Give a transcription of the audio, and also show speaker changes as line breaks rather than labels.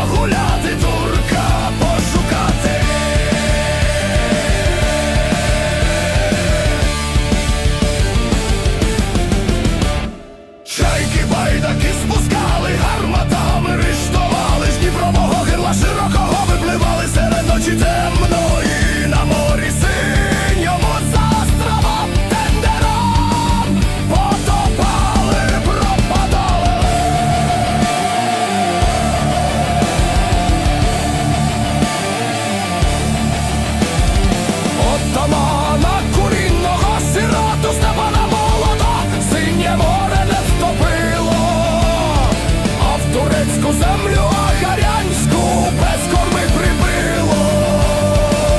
погуляти турка пошукати. Чайки байдаки спускали гармати. nous sommes le